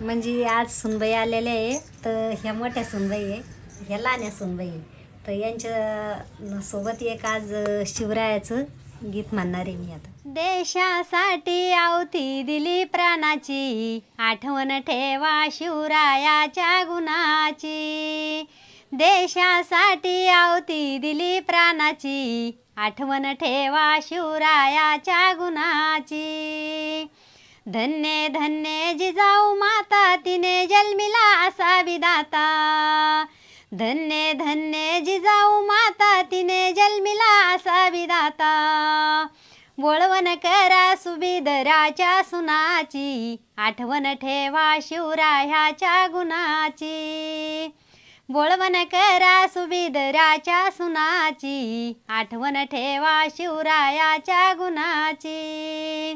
म्हणजे आज सुनबाई आलेले आहे तर ह्या मोठ्या सुनबाई आहे ह्या लहान्या सुनबाई आहे. तर यांच्या सोबत एक आज शिवरायाचं गीत म्हणणार आहे मी आता. देशासाठी आवती दिली प्राणाची आठवण ठेवा शिवरायाच्या गुणाची. देशासाठी आवती दिली प्राणाची आठवण ठेवा शिवरायाच्या गुणाची. धन्य धन्य जिजाऊ माता तिने जन्मिला असा विधाता. धन्य धन्य जिजाऊ माता तिने जन्मिला असा विधाता. बोळवण करा सुभीदराच्या सुनाची आठवण ठेवा शिवरायाच्या गुणाची. बोळवण करा सुभीदराच्या सुनाची आठवण ठेवा शिवरायाच्या गुणाची.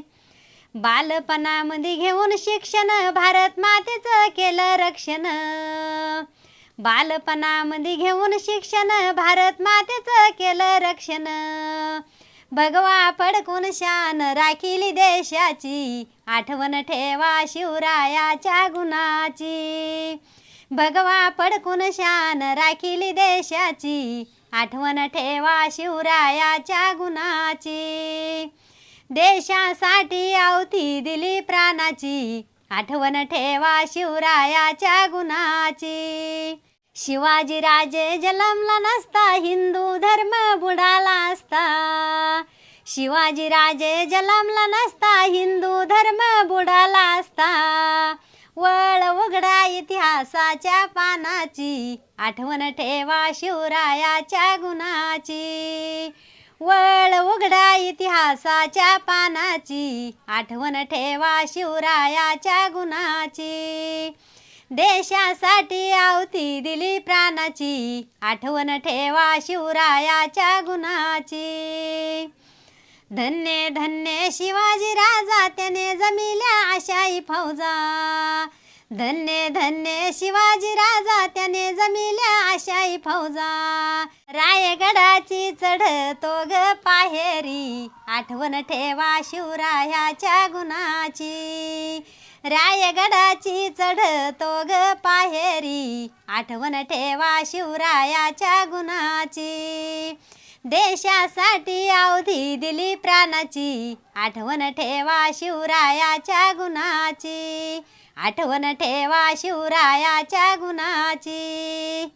बालपणामध्ये घेऊन शिक्षण भारत मातेचं केलं रक्षण. बालपणामध्ये घेऊन शिक्षण भारत मातेचं केलं रक्षण. भगवा फडकून शान राखिली देशाची आठवण ठेवा शिवरायाच्या गुणाची. भगवा फडकून शान राखिली देशाची आठवण ठेवा शिवरायाच्या गुणाची. देशासाठी आवती दिली प्राणाची. आठवण ठेवा शिवरायाच्या गुणाची. शिवाजी राजे जन्मला नसता हिंदू धर्म बुडाला असता. शिवाजी राजे जन्मला नसता हिंदू धर्म बुडाला असता. वळ उघडा इतिहासाच्या पानाची. आठवण ठेवा शिवरायाच्या गुणाची. वळ उघडा इतिहासाच्या पानाची आठवण ठेवा शिवरायाच्या गुणाची. देशासाठी आवती दिली प्राणाची आठवण ठेवा शिवरायाच्या गुणाची. धन्य धन्य शिवाजी राजा त्याने जमिल्या आशाई फौजा. धन्य धन्य शिवाजी राजा त्याने जमिल्या आशाई फौजा. रायगडाची चढतो ग पाहेरी. आठवण ठेवा शिवरायाच्या गुणाची. रायगडाची चढतो ग पाहेरी. आठवण ठेवा शिवरायाच्या गुणाची. देशासाठी अवधी दिली प्राणाची. आठवण ठेवा शिवरायाच्या गुणाची. आठवण ठेवा शिवरायाच्या गुणाची.